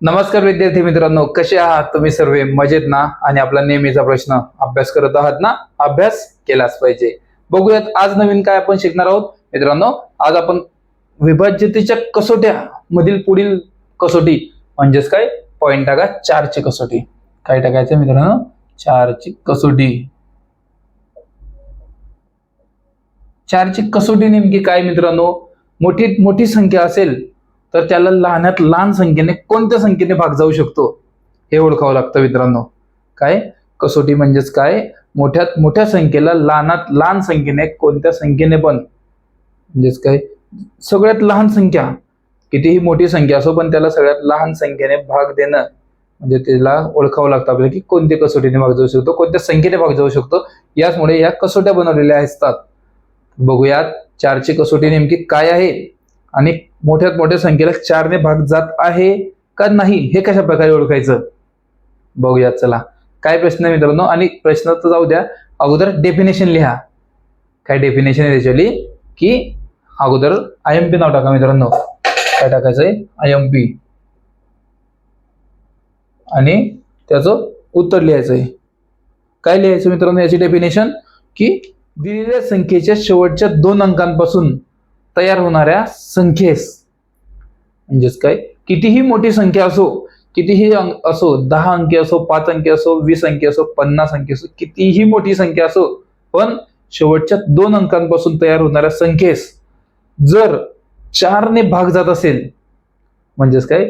नमस्कार विद्यार्थी मित्रांनो कसे आहात? तुम्ही सर्व मजेत ना? आणि आपला नेहमीचा प्रश्न अभ्यास करत आहात ना? अभ्यास केलाच पाहिजे. बघूयात आज नवीन काय आपण शिकणार आहोत. मित्रांनो आज आपण विभाज्यतेच्या कसोट्या मधील पुढील कसोटी म्हणजेच काय? पॉइंट टाका चारची कसोटी. काय टाकायचं मित्रांनो? चारची कसोटी. चारची कसोटी नेमकी काय मित्रांनो? मोठी मोठी संख्या असेल तर त्याला लहानात लहान संख्येने कोणत्या संख्येने भाग जाऊ शकतो? हे ओळखावं लागतं मित्रांनो. काय? कसोटी म्हणजेच काय? मोठ्यात मोठ्या संख्येला लहानात लहान संख्येने कोणत्या संख्येने पण? म्हणजेच काय? सगळ्यात लहान संख्या. कितीही मोठी संख्या असो पण त्याला सगळ्यात लहान संख्येने भाग देणं. म्हणजे त्याला ओळखावं लागतं आपल्याला की कोणत्या कसोटीने भाग जाऊ शकतो कोणत्या संख्येने भाग जाऊ शकतो. याचमुळे या कसोट्या बनवलेल्या असतात. बघूयात चारची कसोटी नेमकी काय आहे आणि मोठ्यात मोठ्या संख्येला चारने भाग जात आहे का नाही हे कशा प्रकारे ओळखायचं? बघूयात चला. काय प्रश्न आहे मित्रांनो? आणि प्रश्न तर जाऊ द्या. अगोदर डेफिनेशन लिहा. काय डेफिनेशन आहे त्याच्याली की अगोदर आय एम पी नाव टाका मित्रांनो. काय टाकायचं आय एम पी आणि त्याचं उत्तर लिहायचंय काय लिहायचं मित्रांनो याची डेफिनेशन की दिलेल्या संख्येच्या शेवटच्या दोन अंकांपासून तयार होणाऱ्या संख्येस. म्हणजेच काय? कितीही मोठी संख्या असो कितीही अंक असो दहा अंकी असो पाच अंकी असो वीस अंकी असो पन्नास अंकी असो कितीही मोठी संख्या असो पण शेवटच्या दोन अंकांपासून तयार होणाऱ्या संख्येस जर चारने भाग जात असेल म्हणजेच काय?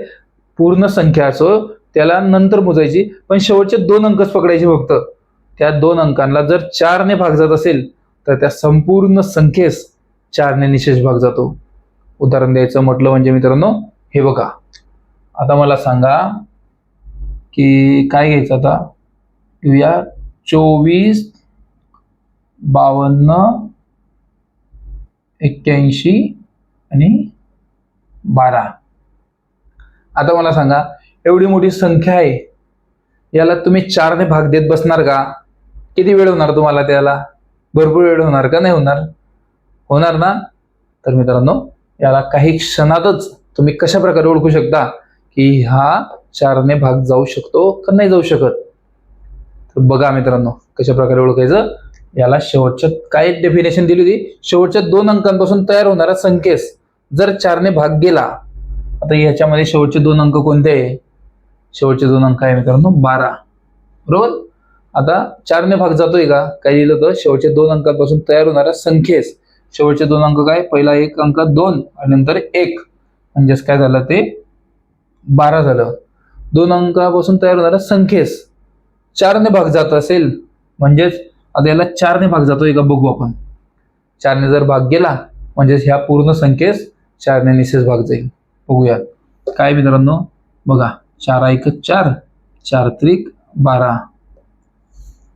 पूर्ण संख्या असो त्याला नंतर मोजायची पण शेवटचे दोन अंकच पकडायचे फक्त. त्या दोन अंकांना जर चारने भाग जात असेल तर त्या संपूर्ण संख्येस चारने निशेष भाग जातो. उदाहरण द्यायचं म्हटलं म्हणजे मित्रांनो हे बघा. आता मला सांगा की काय घ्यायचं आता? घेऊया. चोवीस बावन्न एक्क्याऐंशी आणि बारा. आता मला सांगा एवढी मोठी संख्या आहे याला तुम्ही चारने भाग देत बसणार का? किती वेळ होणार तुम्हाला त्याला? भरपूर वेळ होणार का? नाही होणार? होणार ना? तर मित्रांनो याला काही क्षणातच तुम्ही कशा प्रकारे ओळखू शकता की हा चारने भाग जाऊ शकतो का नाही जाऊ शकत? तर बघा मित्रांनो कशा प्रकारे ओळखायचं? याला शेवटच्या काय डेफिनेशन दिली होती? शेवटच्या दोन अंकांपासून तयार होणारा संकेस. जर चारने भाग गेला आता याच्यामध्ये शेवटचे दोन अंक कोणते? आहे शेवटचे दोन अंक आहे मित्रांनो बारा. बरोबर? आता चारने भाग जातोय का? काय लिहिलं होतं? शेवटचे दोन अंकांपासून तयार होणारा संख्येस शेवटचे दोन अंक काय? पहिला एक अंक दोन आणि नंतर एक. म्हणजेच काय झालं ते? बारा झालं. दोन अंकापासून तयार होणाऱ्या संख्येस चारने भाग जात असेल म्हणजेच आता याला चारने भाग जातोय का बघू आपण. चारने जर भाग गेला म्हणजेच ह्या पूर्ण संख्येस चारने निशेष भाग जाईल. बघूया. काय मित्रांनो? बघा. चार एक चार चार त्रिक बारा.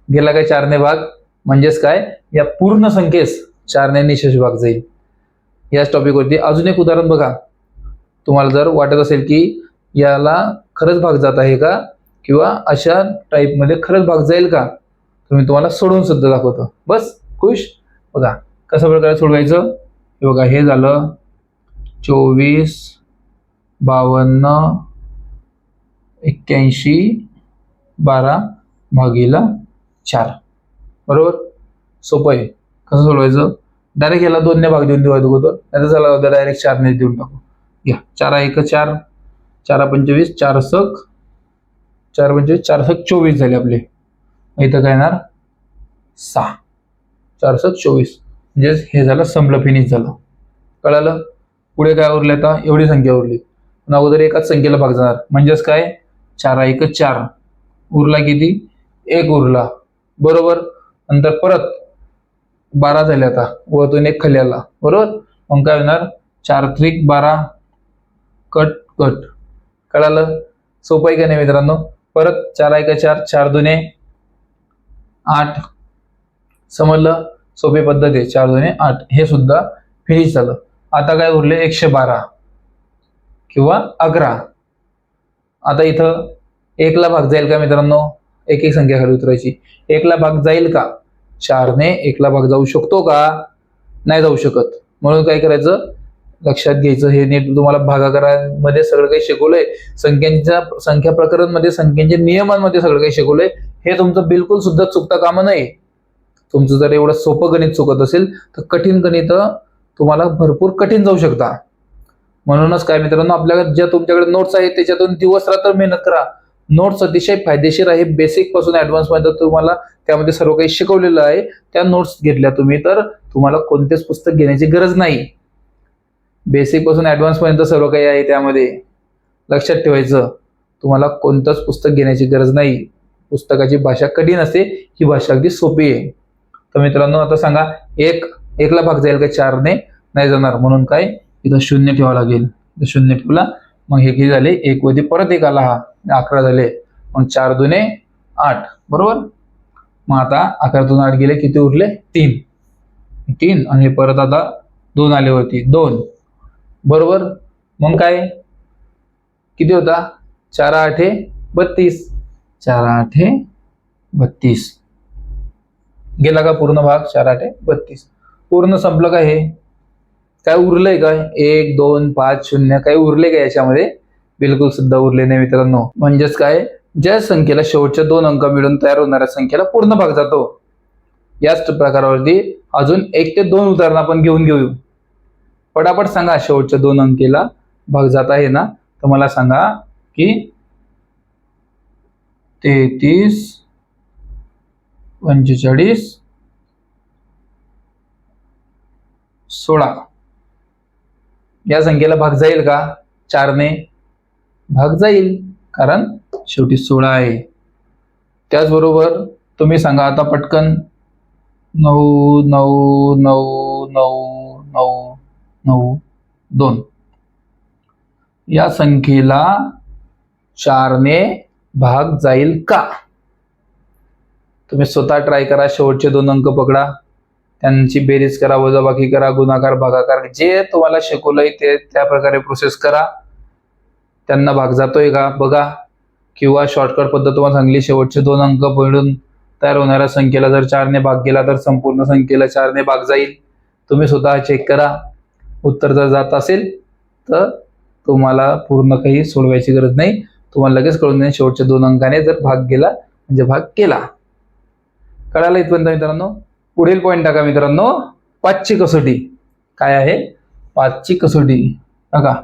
गेला काय चारने भाग? म्हणजेच काय? या पूर्ण संख्येस चारने निशेष भाग जाईल. याच टॉपिकवरती अजून एक उदाहरण बघा. तुम्हाला जर वाटत असेल की याला खरंच भाग जात आहे का? किंवा अशा टाईपमध्ये खरंच भाग जाईल का? तर मी तुम्हाला सोडून सुद्धा दाखवतो. बस खुश? बघा कशा प्रकारे सोडवायचं? हे बघा हे झालं. चोवीस बावन्न एक्क्याऐंशी बारा भागीला चार. बरोबर? सोपं आहे. कसं सोडवायचं. डायरेक्ट याला दोनने भाग देऊन देऊ अगोदर. नाही तर चला डायरेक्ट चारने देऊन टाकू. घ्या चार एक चार. चार पंचवीस चार सक. चार पंचवीस चार सक चोवीस झाले आपले. इथं काय येणार? सहा. चार सक चोवीस. म्हणजेच हे झालं संपलं फिनिश झालं. कळालं? पुढे काय उरलं आता? एवढी संख्या उरली पण अगोदर एकाच संख्येला भाग जाणार. म्हणजेच काय? चार एक चार. उरला किती? एक उरला. बरोबर? नंतर परत बारा झाले आता. वरतून एक खाली आला. बरोबर? मग काय होणार? चार त्रिक बारा. Cut cut. कळालं? सोपं आहे का नाही मित्रांनो? परत चार ऐका चार चार दुने आठ. समजलं? सोपी पद्धत आहे. चार दुने आठ. हे सुद्धा फिनिश झालं. आता काय उरले? एकशे बारा. किंवा अकरा. आता इथं एकला भाग जाईल का मित्रांनो? एक एक संख्या खाली उतरायची. एकला भाग जाईल का? चारने एकला भाग जाऊ शकतो का? नाही जाऊ शकत. म्हणून काय करायचं? लक्षात घ्यायचं. हे नीट तुम्हाला भागाकारामध्ये सगळं काही शिकवलंय. संख्यांच्या संख्या प्रकरणमध्ये संख्यांच्या नियमांमध्ये सगळं काही शिकवलंय. हे तुमचं बिलकुल सुद्धा चुकता कामं नाही तुमचं जर एवढं सोपं गणित चुकत असेल तर कठीण गणित तुम्हाला भरपूर कठीण जाऊ शकता. म्हणूनच काय मित्रांनो आपल्याला ज्या तुमच्याकडे नोट्स आहेत त्याच्यातून दिवस रात्र मेहनत करा. नोट्स अतिशय फायदेशीर आहे. बेसिकपासून ऍडव्हान्समध्ये तुम्हाला त्यामध्ये सर्व काही शिकवलेलं आहे. त्या नोट्स घेतल्या तुम्ही तर तुम्हाला कोणतेच पुस्तक घेण्याची गरज नाही. बेसिकपासून ऍडव्हान्स पर्यंत सर्व काही आहे त्यामध्ये. लक्षात ठेवायचं. तुम्हाला कोणतंच पुस्तक घेण्याची गरज नाही. पुस्तकाची भाषा कठीण असते. ही भाषा अगदी सोपी आहे. तर मित्रांनो आता सांगा एक एकला भाग जाईल का चारने? नाही जाणार. म्हणून काय? इथं शून्य ठेवावं लागेल. शून्य ठेवला. मग हे किती झाले? एक वधी परत एक आला हा. अकरा झाले. मग चार दुने आठ. बरोबर? मग आता अकरा दोन आठ गेले किती उरले? तीन. तीन. आणि परत आता दोन आले होती दोन. बरोबर? मग काय? किती होता? चार आठे बत्तीस. चार आठे बत्तीस. गेला का पूर्ण भाग? चार आठे बत्तीस. पूर्ण संपलं का हे? काय उरलंय काय एक दोन पाच शून्य काही उरले का याच्यामध्ये? बिलकुल सुद्धा उरले नाही मित्रांनो. म्हणजेच काय? ज्या संख्येला शेवटच्या दोन अंक मिळून तयार होणाऱ्या संख्येला पूर्ण भाग जातो. याच प्रकारावरती अजून एक ते दोन उदाहरण आपण घेऊन घेऊ. पटापट सांगा शेवटच्या दोन अंकेला भाग जात आहे ना? तर मला सांगा की तेहतीस पंचेचाळीस सोळा. या संख्येला भाग जाईल का? चारने भाग जाईल कारण शेवटी सोळा आहे. त्याचबरोबर तुम्ही सांगा आता पटकन. नऊ नऊ नऊ नऊ नऊ नऊ दोन. या संख्येला चारने भाग जाईल का? तुम्ही स्वतः ट्राय करा शेवटचे दोन अंक पकडा. त्यांची बेरीज करा वजाबाकी करा गुणाकार भागाकार जे तुम्हाला शिकवलंय ते त्या प्रकारे प्रोसेस करा. त्यांना भाग जातोय का? बघा. किंवा शॉर्टकट पद्धत तुम्हाला सांगली शेवटचे दोन अंक मिळून तयार होणाऱ्या संख्येला जर चारने भाग गेला तर संपूर्ण संख्येला चारने भाग जाईल. तुम्ही स्वतः चेक करा. उत्तर जर जात असेल तर तुम्हाला पूर्ण काही सोडवायची गरज नाही. तुम्हाला लगेच कळून जाईल शेवटच्या दोन अंकाने जर भाग गेला म्हणजे भाग केला. कळाला इथपर्यंत मित्रांनो? पुढील पॉईंट टाका मित्रांनो. पाचची कसोटी. काय आहे? पाचची कसोटी. टाका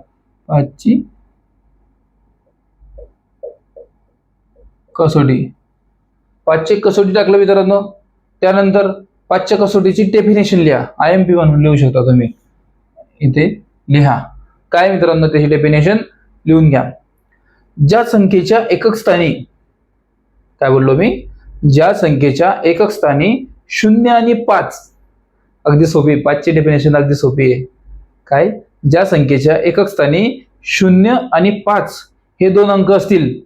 पाचची कसोटी. पाचशे कसोटी टाकलं मित्रांनो. त्यानंतर पाचच्या कसोटीची डेफिनेशन लिहा. आय एम पी म्हणून लिहू शकता तुम्ही. इथे लिहा. काय मित्रांनो त्याची डेफिनेशन लिहून घ्या. ज्या संख्येच्या एकक स्थानी काय बोललो मी? ज्या संख्येच्या एकक स्थानी शून्य आणि पाच. अगदी सोपी. पाचची डेफिनेशन अगदी सोपी आहे. काय? ज्या संख्येच्या एकक स्थानी शून्य आणि पाच हे दोन अंक असतील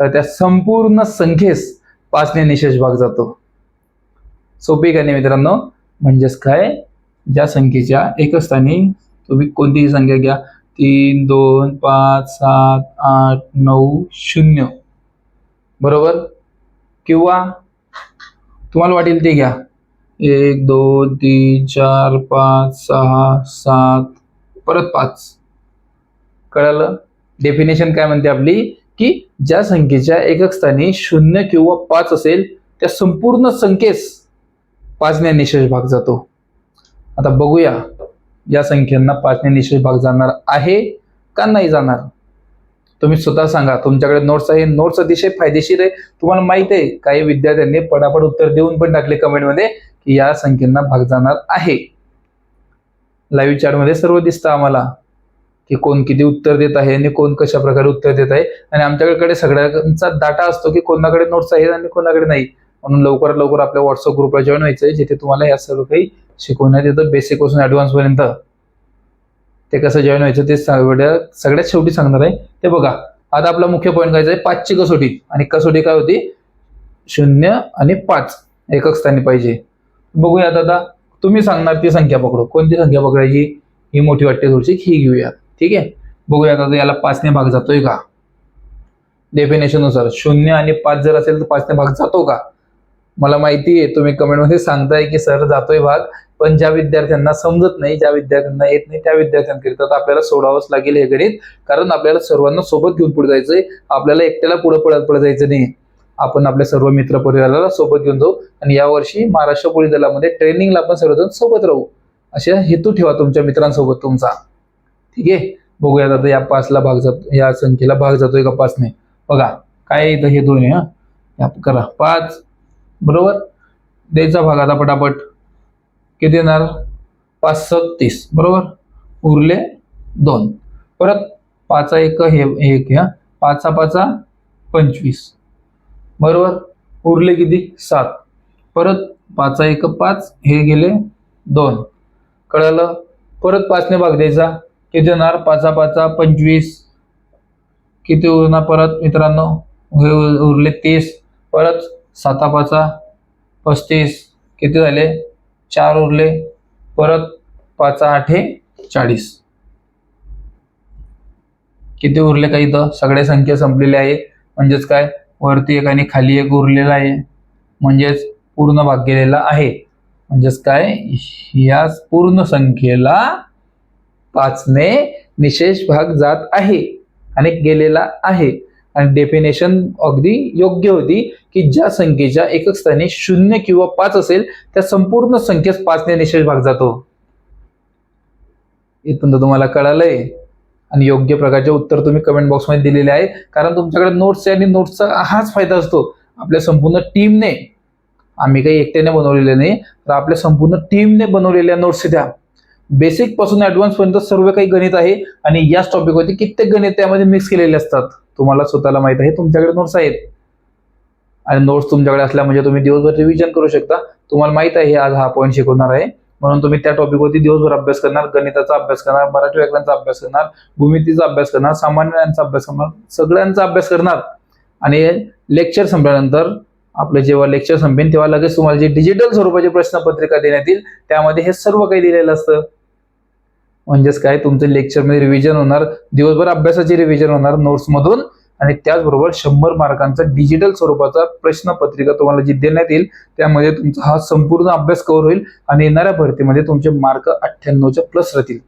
तर त्या संपूर्ण संख्येस पाचने निशेष भाग जातो. सोपी का नाही मित्रांनो? म्हणजेच काय? ज्या संख्येच्या एकच स्थानी तुम्ही कोणतीही संख्या घ्या. तीन दोन पाच सात आठ नऊ शून्य. बरोबर? किंवा तुम्हाला वाटेल ते घ्या. एक दोन तीन चार पाच सहा सात परत पाच. कळालं? डेफिनेशन काय म्हणते आपली? की ज्या संख्येच्या एकक स्थानी शून्य किंवा पाच असेल त्या संपूर्ण संख्येस पाचने निशेष भाग जातो. आता बघूया या संख्यांना पाचने निशेष भाग जाणार आहे का नाही जाणार? तुम्ही स्वतः सांगा. तुमच्याकडे नोट्स आहे. नोट्स अतिशय फायदेशीर आहे. तुम्हाला माहीत आहे काही विद्यार्थ्यांनी पटापट उत्तर देऊन पण टाकले कमेंटमध्ये या संख्येना भाग जाणार आहे. लाईव्ह चॅटमध्ये सर्व दिसतं आम्हाला की कोण किती उत्तर देत आहे आणि कोण कशा प्रकारे उत्तर देत आहे. आणि आमच्याकडे सगळ्यांचा डाटा असतो की कोणाकडे नोट्स आहेत आणि कोणाकडे नाही. म्हणून लवकरात लवकर आपल्या व्हॉट्सअप ग्रुपला जॉईन व्हायचं आहे जिथे तुम्हाला या सर्व काही शिकवण्यात येतं. बेसिकपासून ऍडव्हान्स पर्यंत ते कसं जॉईन व्हायचं ते सगळ्या सगळ्यात शेवटी सांगणार आहे. ते बघा आता आपला मुख्य पॉईंट काय आहे? पाचची कसोटी. आणि कसोटी काय होती? शून्य आणि पाच. एकक स्थानी पाहिजे. बघूयात आता. तुम्ही सांगणार ती संख्या पकडू. कोणती संख्या पकडायची? ही मोठी वाटते थोडीशी ही घेऊया ठीक आहे? बघूयात आता याला पाचने भाग जातोय का? डेफिनेशननुसार शून्य आणि पाच जर असेल तर पाचने भाग जातो का? मला माहिती आहे. तुम्ही कमेंटमध्ये सांगताय की सर जातोय भाग पण ज्या विद्यार्थ्यांना समजत नाही ज्या विद्यार्थ्यांना येत नाही त्या विद्यार्थ्यांकरिता तर आपल्याला सोडावंच लागेल हे गणित. कारण आपल्याला सर्वांना सोबत घेऊन पुढे जायचंय. आपल्याला एकट्याला पुढे पळत पुढे जायचं नाही. आपण आपल्या सर्व मित्र परिवाराला सोबत घेऊन जाऊ. आणि यावर्षी महाराष्ट्र पोलीस दलामध्ये ट्रेनिंगला आपण सर्वजण सोबत राहू. अशा हेतू ठेवा तुमच्या मित्रांसोबत तुमचा. ठीक आहे? बघूयात आता या पाचला भाग जातो या संख्येला भाग जातोय का पाचने बघा काय येतं इथं हे दोन आहे हा? या करा. पाच बरोबर? द्यायचा भाग आता पटापट. किती येणार? पाच सत्तीस. बरोबर? उरले दोन. परत पाचा एक हे एक हा? पाचा पाचा पंचवीस. बरोबर? उरले किती? सात. परत पाचा एक पाच हे गेले दोन. कळलं? परत पाचने भाग द्यायचा. किती येणार पाचा पाचा पंचवीस. किती उरणार परत मित्रांनो? हे उरले तीस. परत साता पाचा पस्तीस. किती झाले? चार उरले. परत पाचा आठे चाळीस. किती उरले काही इथं? सगळ्या संख्या संपलेल्या आहे. म्हणजेच काय? वरती एक आणि खाली एक उरलेला आहे. म्हणजेच पूर्ण भाग गेलेला आहे. म्हणजेच काय? या पूर्ण संख्येला पाचने निशेष भाग जात आहे आणि गेलेला आहे. आणि डेफिनेशन अगदी योग्य होती की ज्या संख्येच्या एकक स्थानी शून्य किंवा पाच असेल त्या संपूर्ण संख्येस पाचने निशेष भाग जातो. इथून तर तुम्हाला कळालंय. आणि योग्य प्रकारचे उत्तर तुम्ही कमेंट बॉक्समध्ये दिलेले आहे. कारण तुमच्याकडे नोट्स आहे आणि नोट्सचा हाच फायदा असतो. आपल्या संपूर्ण टीमने आम्ही काही एकट्याने बनवलेले नाही तर आपल्या संपूर्ण टीमने बनवलेल्या नोट्स द्या बेसिकपासून ऍडव्हान्स पर्यंत सर्व काही गणित आहे आणि याच टॉपिकवरती कित्येक गणित त्यामध्ये मिक्स केलेले असतात. तुम्हाला स्वतःला माहीत आहे तुमच्याकडे नोट्स आहेत. आणि नोट्स तुमच्याकडे असल्या म्हणजे तुम्ही दिवसभर रिव्हिजन करू शकता. तुम्हाला माहीत आहे हे आज हा पॉईंट शिकवणार आहे. म्हणून तुम्ही त्या टॉपिकवरती दिवसभर अभ्यास करणार गणिताचा अभ्यास करणार मराठी व्याकरणाचा अभ्यास करणार भूमितीचा अभ्यास करणार सामान्य ज्ञानाचा अभ्यास करणार सगळ्यांचा अभ्यास करणार. आणि लेक्चर संपल्यानंतर आपलं जेव्हा लेक्चर संपेन तेव्हा लगेच तुम्हाला जे डिजिटल स्वरूपाची प्रश्नपत्रिका देण्यात येईल त्यामध्ये हे सर्व काही दिलेलं असतं. म्हणजेच काय? तुमचं लेक्चरमध्ये रिव्हिजन होणार दिवसभर अभ्यासाची रिव्हिजन होणार नोट्समधून आणि त्याचबरोबर शंभर मार्कांचा डिजिटल स्वरूपाचा प्रश्नपत्रिका तुम्हाला जी देण्यात येईल त्यामध्ये तुमचा हा संपूर्ण अभ्यास कव्हर होईल आणि येणाऱ्या भरतीमध्ये तुमचे मार्क अठ्ठ्याण्णवच्या प्लस राहतील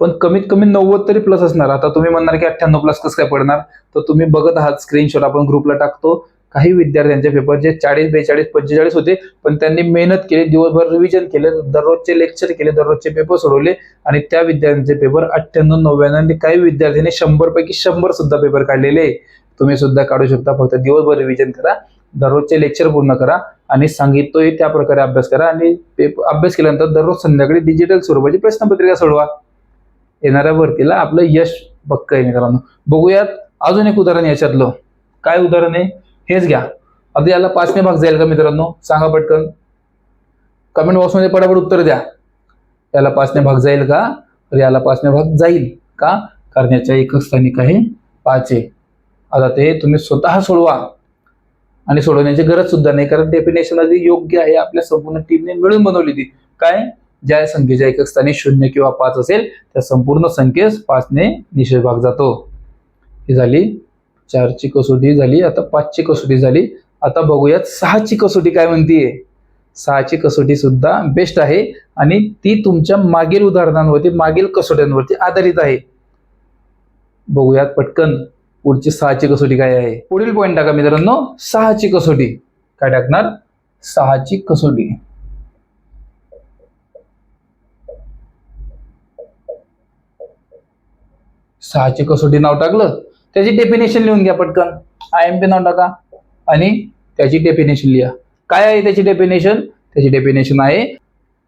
पण कमीत कमी नव्वद तरी प्लस असणार. आता तुम्ही म्हणणार की अठ्ठ्याण्णव प्लस कसं काय पडणार? तर तुम्ही बघत आहात स्क्रीनशॉट आपण ग्रुपला टाकतो. काही विद्यार्थ्यांचे पेपर जे चाळीस बेचाळीस पंचेचाळीस होते पण त्यांनी मेहनत केली दिवसभर रिव्हिजन केले दररोजचे लेक्चर केले दररोजचे पेपर सोडवले आणि त्या विद्यार्थ्यांचे पेपर अठ्ठ्याण्णव नव्याण्णव आणि काही विद्यार्थ्यांनी शंभर पैकी शंभर सुद्धा पेपर काढलेले आहे. तुम्ही सुद्धा काढू शकता फक्त दिवसभर रिव्हिजन करा दररोजचे लेक्चर पूर्ण करा आणि सांगितलोय त्या प्रकारे अभ्यास करा आणि पेपर अभ्यास केल्यानंतर दररोज संध्याकाळी डिजिटल स्वरूपाची प्रश्नपत्रिका सोडवा. येणाऱ्या भरतीला आपलं यश पक्क आहे मित्रांनो. बघूयात अजून एक उदाहरण याच्यातलं. काय उदाहरण आहे? हेच घ्या. अगदी याला पाचवे भाग जाईल का मित्रांनो? सांगा पटकन. कमेंट बॉक्समध्ये पटापट उत्तर द्या. याला पाचने भाग जाईल का? तर याला पाचने भाग जाईल का? कारण याच्या एकच स्थानिक आहे पाच. आहे आता ते तुम्ही स्वतः सोडवा. आणि सोडवण्याची गरज सुद्धा नाही कारण डेफिनेशन अगदी योग्य आहे. आपल्या संपूर्ण टीमने मिळून बनवली ती. काय? ज्या संख्येच्या एकक स्थानी शून्य किंवा पाच असेल त्या संपूर्ण संख्येस पाचने निषेध भाग जातो. ही झाली चारची कसोटी झाली आता पाचची कसोटी झाली. आता बघूयात सहाची कसोटी काय म्हणतीये. सहाची कसोटी सुद्धा बेस्ट आहे आणि ती तुमच्या मागील उदाहरणांवरती मागील कसोट्यांवरती आधारित आहे. बघूयात पटकन पुढची सहाची कसोटी काय आहे. पुढील पॉईंट टाका मित्रांनो. सहाची कसोटी. काय टाकणार? सहाची कसोटी. सहाची कसोटी नाव टाकलं. त्याची डेफिनेशन लिहून घ्या पटकन. आय एम पी नाव टाका आणि त्याची डेफिनेशन लिहा. काय आहे त्याची डेफिनेशन त्याची डेफिनेशन आहे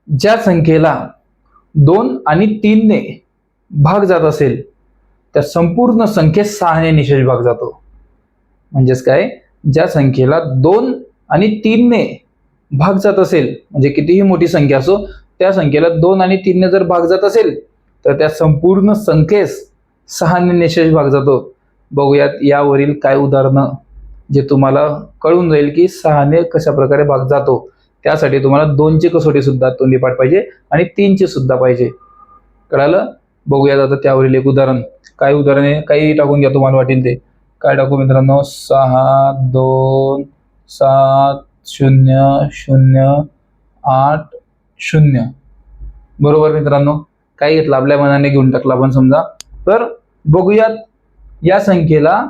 ज्या संख्येला दोन आणि तीनने भाग जात असेल त्या संपूर्ण संख्येत सहाने निशेष भाग जातो. म्हणजेच काय? ज्या संख्येला दोन आणि तीनने भाग जात असेल म्हणजे कितीही मोठी संख्या असो त्या संख्येला दोन आणि तीनने जर भाग जात असेल तर त्या संपूर्ण संख्येस सहाने निशेष भाग जातो. बघूयात यावरील काय उदाहरणं जे तुम्हाला कळून जाईल की सहाने कशा प्रकारे भाग जातो. त्यासाठी तुम्हाला दोनची कसोटी सुद्धा तोंडी पाठ पाहिजे आणि तीनची सुद्धा पाहिजे. कळालं? बघूयात आता त्यावरील एक उदाहरण. काय उदाहरण आहे? काही टाकून घ्या तुम्हाला वाटेल ते. काय टाकू मित्रांनो? सहा दोन सात शून्य शून्य आठ शून्य. बरोबर मित्रांनो? काय घेतलं आपल्या मनाने घेऊन टाकलं आपण समजा. तर बघूयात या संख्येला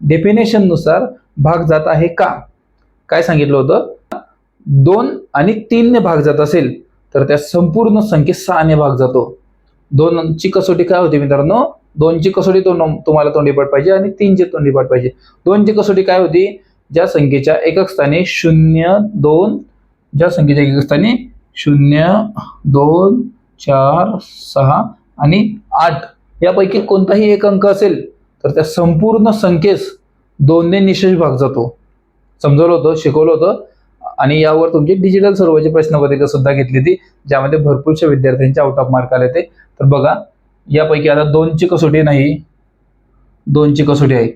डेफिनेशननुसार भाग जात आहे का? काय सांगितलं होतं? दोन आणि तीनने भाग जात असेल तर त्या संपूर्ण संख्येत सहाने भाग जातो. दोनची कसोटी काय होती मित्रांनो? दोनची कसोटी तो तुम्हाला तोंडीपाठ पाहिजे आणि तीनची तोंडीपाठ पाहिजे. दोनची कसोटी काय होती? ज्या संख्येच्या एकक स्थानी शून्य दोन ज्या संख्येच्या एकक स्थानी शून्य दोन चार सहा आणि आठ यापैकी कोणताही एक अंक असेल तर त्या संपूर्ण संख्येस दोनने निशेष भाग जातो. समजवलं होतं शिकवलं होतं. आणि यावर तुमची डिजिटल सर्वांची प्रश्नपत्रिका सुद्धा घेतली होती ज्यामध्ये भरपूरशा विद्यार्थ्यांचे आउट ऑफ मार्क आले होते. तर बघा यापैकी आता दोनची कसोटी नाही दोनची कसोटी आहे.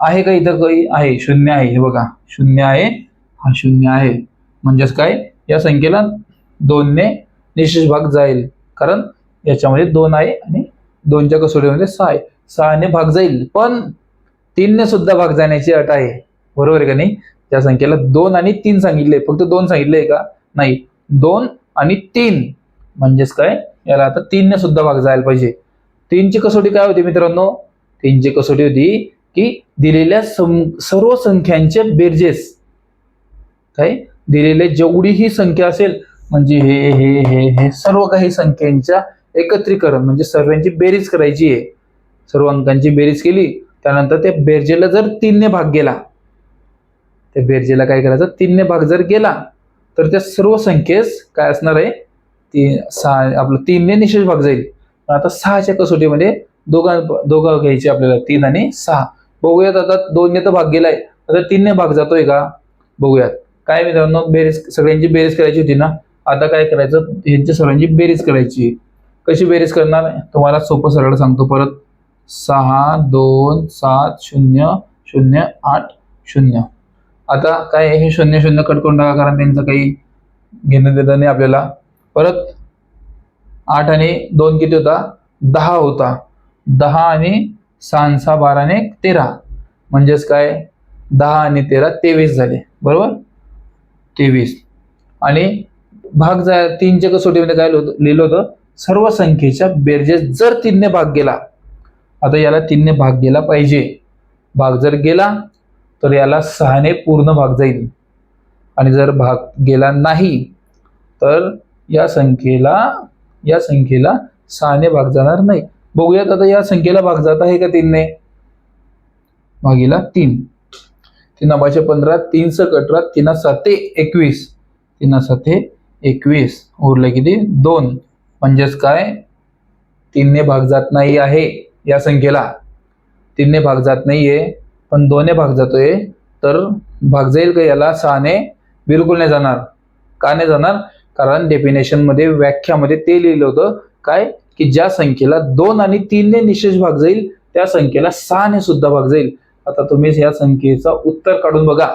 आहे का इथं काही? आहे शून्य आहे. हे बघा शून्य आहे. हा शून्य आहे. म्हणजेच काय? या संख्येला दोनने निशेष भाग जाईल. कारण याच्यामध्ये दोन आहे आणि दोनच्या कसोटीमध्ये सहा आहे. सहाने भाग जाईल पण तीनने सुद्धा भाग जाण्याची अट आहे. बरोबर आहे का नाही? त्या संख्येला दोन आणि तीन सांगितले. फक्त दोन सांगितले का? नाही. दोन आणि तीन. म्हणजेच काय? याला आता तीनने सुद्धा भाग जायला पाहिजे. तीनची कसोटी काय होती मित्रांनो? तीनची कसोटी होती की दिलेल्या सर्व संख्यांचे बेरजेस. काय? दिलेले जेवढीही संख्या असेल म्हणजे हे हे हे हे सर्व काही संख्यांच्या एकत्रीकरण म्हणजे सर्वांची बेरीज करायची आहे. सर्व अंकांची बेरीज केली. त्यानंतर त्या बेरजेला जर तीनने भाग गेला त्या बेरजेला काय करायचं? तीनने भाग जर गेला तर त्या सर्व संख्येस काय असणार आहे? ती सहा आपलं तीनने निशेष भाग जाईल. आता सहाच्या कसोटीमध्ये दोघां दोघं घ्यायचे आपल्याला तीन आणि सहा. बघूयात आता दोनने तर भाग गेलाय. आता तीनने भाग जातोय का? बघूयात. काय मित्रांनो बेरीज सगळ्यांची बेरीज करायची होती ना? आता काय करायचं? ह्यांच्या सर्वांची बेरीज करायची. कशी बेरीज करणार? तुम्हाला सोपं सरळ सांगतो परत. सहा दोन सात शून्य शून्य आठ शून्य. आता काय हे शून्य शून्य कट करून टाका कारण त्यांचं काही घेणं देणं नाही आपल्याला. परत आठ आणि दोन किती होता? दहा होता. दहा आणि सहा बाराने तेरा. म्हणजेच काय? दहा आणि तेरा तेवीस झाले. बरोबर? तेवीस. आणि भाग जा तीनच्या कसोटीमध्ये काय होतं? लिहिलं होतं सर्व संख्येच्या बेरजेस जर तीनने भाग गेला आता याला तीनने भाग गेला पाहिजे. भाग जर गेला तर याला सहाने पूर्ण भाग जाईल. आणि जर भाग गेला नाही तर या संख्येला या संख्येला सहाने भाग जाणार नाही. बघूयात आता या संख्येला भाग जात आहे का तीनने? भागीला तीन. तीन नवाशे पंधरा तीन स कटरा तीना साते एकवीस. तीना साते एकवीस. उरले किती? दोन. म्हणजेच काय? तीनने भाग जात नाही आहे. या संख्येला. तीनने भाग जात नाहीये पण दोनने भाग जातोय तर भाग जाईल का याला सहाने बिलकुल नाही जाणार. का नाही जाणार? कारण डेफिनेशनमध्ये व्याख्यामध्ये ते लिहिलं होतं काय? की ज्या संख्येला दोन आणि तीनने निशेष भाग जाईल त्या संख्येला सहाने सुद्धा भाग जाईल. आता तुम्ही या संख्येचा उत्तर काढून बघा.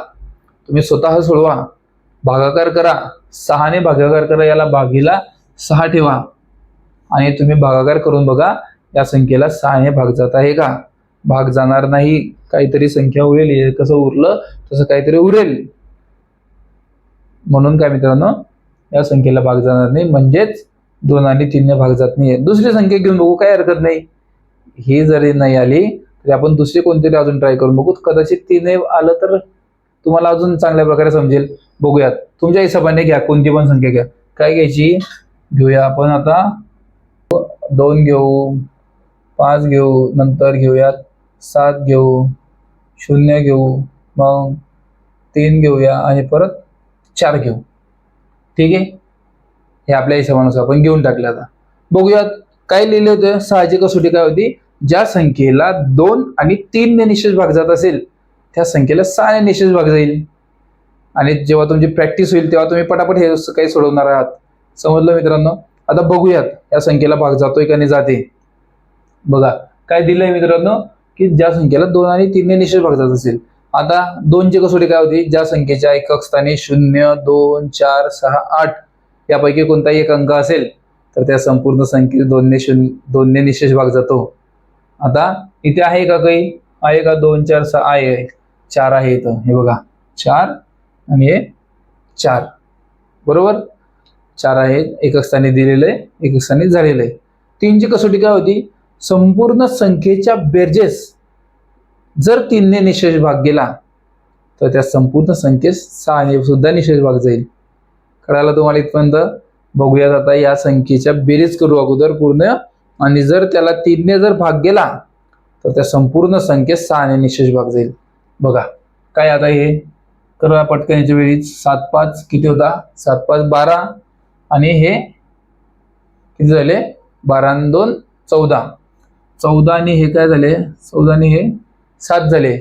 तुम्ही स्वतः सोडवा. भागाकार करा. सहाने भागाकार करा याला भागीला सहा ठेवा. आणि तुम्ही भागाकार करून बघा. या संख्येला सहाने भाग जात आहे का? भाग जाणार नाही काहीतरी संख्या उरेल कसं उरलं तसं काहीतरी उरेल. म्हणून काय मित्रांनो या संख्येला भाग जाणार नाही म्हणजेच दोन आणि तीनने भाग जात नाही दुसरी संख्या घेऊन बघू काही हरकत नाही. ही जरी नाही आली तरी आपण दुसरी कोणतरी अजून ट्राय करून बघू. कदाचित तीने आलं तर तुम्हाला अजून चांगल्या प्रकारे समजेल. बघूयात. तुमच्या हिशोबाने घ्या कोणती पण संख्या घ्या. काय घ्यायची? घेऊया आपण आता. दोन घेऊ. पाच घेऊ नंतर घेऊयात. सात घेऊ शून्य घेऊ मग तीन घेऊया आणि परत चार घेऊ. ठीक आहे? हे आपल्या हिशोबानुसार आपण घेऊन टाकले आता. बघूयात काय लिहिले होते साहजिक कसोटी काय होती? ज्या संख्येला दोन आणि तीनने निशेष भाग जात असेल त्या संख्येला सहाने निशेष भाग जाईल. आणि जेव्हा तुमची प्रॅक्टिस होईल तेव्हा तुम्ही पटापट हे काही सोडवणार आहात. समजलं मित्रांनो? आता बघूयात या संख्येला भाग जातोय का नाही जाते. बघा काय दिलंय मित्रांनो की ज्या संख्येला दोन आणि तीनने निशेष भाग जात असेल. आता दोनची कसोटी काय होती? ज्या संख्येच्या एकक स्थानी शून्य दोन चार सहा आठ यापैकी कोणताही एक अंक असेल तर त्या संपूर्ण संख्येत दोनने शून्य दोनने निशेष भाग जातो. आता इथे आहे का काही? आहे का दोन चार सहा? आहे चार आहे इथं. हे बघा चार आणि हे चार. बरोबर? चार आहे एकक स्थानी दिलेलं आहे एकक स्थानी झालेलं आहे. तीनची कसोटी काय होती? संपूर्ण संख्येच्या बेरजेस जर तीनने निशेष भाग गेला तर त्या संपूर्ण संख्येस सहाने सुद्धा निशेष भाग जाईल. कळायला तुम्हाला इथपर्यंत? बघूयात आता या संख्येच्या बेरीज करू अगोदर पूर्ण. आणि जर त्याला तीनने जर भाग गेला तर त्या संपूर्ण संख्येस सहाने निशेष भाग जाईल. बघा काय आता हे? करूया पटकन याची बेरीज. सात पाच किती होता? सात पाच बारा. आणि हे किती झाले? बारा दोन चौदा. चौदा आणि हे काय झाले? चौदा आणि हे सात झाले.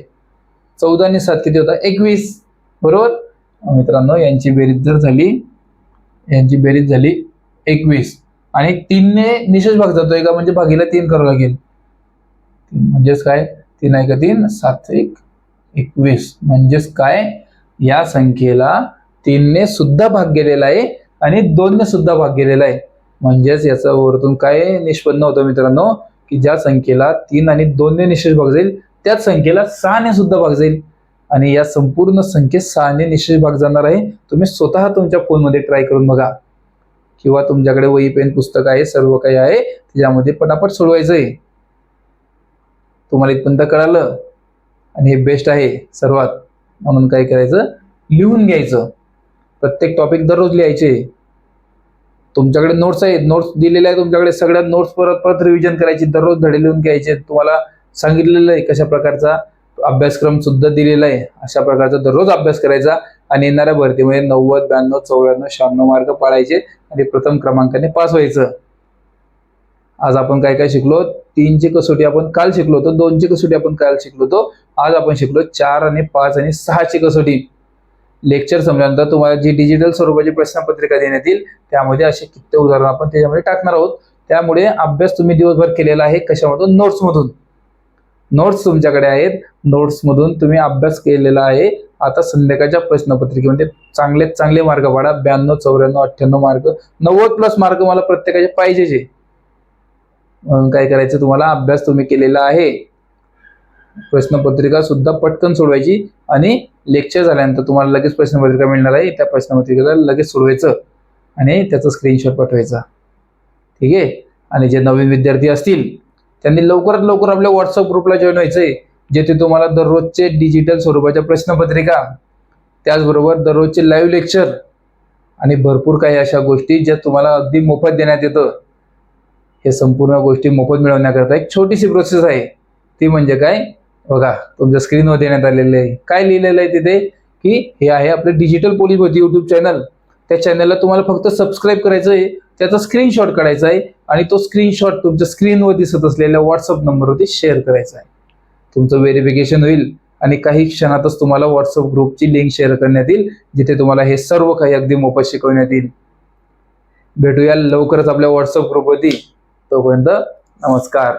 चौदा आणि सात किती होता? एकवीस. बरोबर? मित्रांनो यांची बेरीज जर झाली यांची बेरीज झाली एकवीस. आणि तीनने निशेष भाग जातोय का? म्हणजे भागीला तीन करावं लागेल. तीन म्हणजेच काय? तीन आहे का तीन? सात एक एकवीस. म्हणजेच काय? या संख्येला तीनने सुद्धा भाग गेलेला आहे आणि दोनने सुद्धा भाग गेलेला आहे. म्हणजेच याचा वरतून काय निष्पन्न होतं मित्रांनो? की ज्या संख्येला तीन आणि दोनने निशेष भाग जाईल त्याच संख्येला सहाने सुद्धा भाग जाईल आणि या संपूर्ण संख्येत सहाने निशेष भाग जाणार आहे. तुम्ही स्वतः तुमच्या फोनमध्ये ट्राय करून बघा. किंवा तुमच्याकडे वही पेन पुस्तक आहे सर्व काही आहे त्याच्यामध्ये पटापट सोडवायचं आहे तुम्हाला इथपर्यंत कळालं? आणि हे बेस्ट आहे सर्वात. म्हणून काय करायचं? लिहून घ्यायचं. प्रत्येक टॉपिक दररोज लिहायचे. तुमच्याकडे नोट्स आहेत. नोट्स दिलेले आहे तुमच्याकडे. सगळ्या नोट्स परत परत रिव्हिजन करायची. दररोज धडे लिहून घ्यायचे. तुम्हाला सांगितलेलं आहे कशा प्रकारचा अभ्यासक्रम सुद्धा दिलेला आहे. अशा प्रकारचा दररोज अभ्यास करायचा आणि येणाऱ्या भरतीमध्ये नव्वद ब्याण्णव चौऱ्याण्णव शहाण्णव मार्क पाळायचे आणि प्रथम क्रमांकाने पास व्हायचं. आज आपण काय काय शिकलो? तीनची कसोटी आपण काल शिकलो होतो. दोनची कसोटी आपण काल शिकलो होतो. आज आपण शिकलो चार आणि पाच आणि सहाची कसोटी. लेक्चर समजल्यानंतर तुम्हाला जी डिजिटल स्वरूपाची प्रश्नपत्रिका देण्यात येईल त्यामध्ये असे किती उदाहरण आपण त्याच्यामध्ये टाकणार आहोत. त्यामुळे अभ्यास तुम्ही दिवसभर केलेला आहे कशामधून? नोट्समधून नोट्स तुमच्याकडे आहेत. नोट्समधून तुम्ही अभ्यास केलेला आहे. आता संध्याकाळच्या प्रश्नपत्रिकेमध्ये चांगले चांगले मार्क पाडा. ब्याण्णव चौऱ्याण्णव अठ्ठ्याण्णव मार्क. नव्वद प्लस मार्क मला प्रत्येकाचे पाहिजेच. आहे म्हणून काय करायचं? तुम्हाला अभ्यास तुम्ही केलेला आहे. प्रश्नपत्रिका सुद्धा पटकन सोडवायची आणि लेक्चर झाल्यानंतर तुम्हाला लगेच प्रश्नपत्रिका मिळणार आहे. त्या प्रश्नपत्रिकेला लगेच सोडवायचं आणि त्याचं स्क्रीनशॉट पाठवायचा. ठीक आहे? आणि जे नवीन विद्यार्थी असतील त्यांनी लवकरात लवकर आपल्या व्हॉट्सअप ग्रुपला जॉईन व्हायचं आहे जेथे तुम्हाला दररोजचे डिजिटल स्वरूपाच्या प्रश्नपत्रिका त्याचबरोबर दररोजचे लाईव्ह लेक्चर आणि भरपूर काही अशा गोष्टी ज्या तुम्हाला अगदी मोफत देण्यात येतं. हे संपूर्ण गोष्टी मोफत मिळवण्याकरता एक छोटीशी प्रोसेस आहे. ती म्हणजे काय? बघा तुमच्या स्क्रीनवर देण्यात आलेलं आहे. काय लिहिलेलं आहे तिथे? की हे आहे आपलं डिजिटल पोलीस भरती युट्यूब चॅनल त्या चॅनलला तुम्हाला फक्त सबस्क्राईब करायचं आहे त्याचा स्क्रीनशॉट काढायचा आहे आणि तो स्क्रीनशॉट तुमच्या स्क्रीनवर दिसत असलेल्या व्हॉट्सअप नंबरवरती शेअर करायचा आहे. तुमचं व्हेरिफिकेशन होईल आणि काही क्षणातच तुम्हाला व्हॉट्सअप ग्रुपची लिंक शेअर करण्यात येईल जिथे तुम्हाला हे सर्व काही अगदी मोफत शिकवण्यात येईल. भेटूया लवकरच आपल्या व्हॉट्सअप ग्रुपवरती तोपर्यंत नमस्कार.